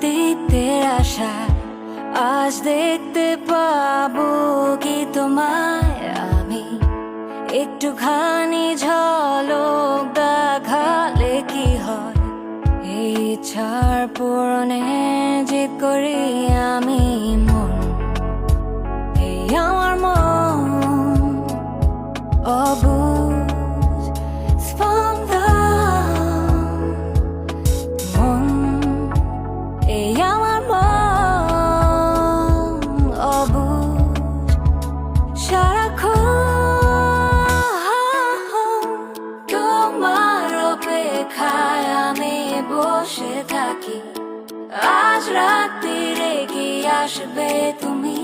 দিতে আসা আজ দেখতে পাবো কি তোমায় আমি। একটুখানি ঝলক দেখালে কি হয়? এই ছাড় পূরণে যে করি আমি তোমার অপেক্ষায় আমি বসে থাকি। আজ রাত্রি কি আসবে তুমি।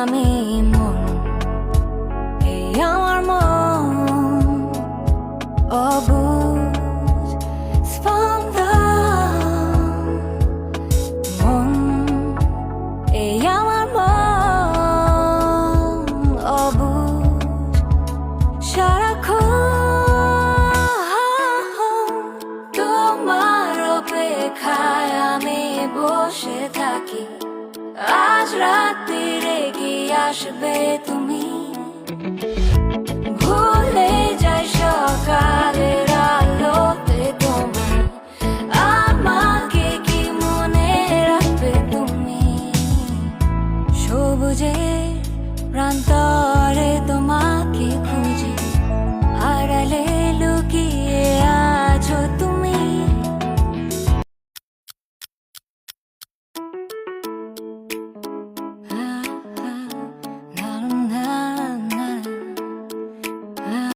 সারাক্ষণ তোমার আমি বসে থাকি। আজ আসবে তুমি। ভুলে যাই সকাল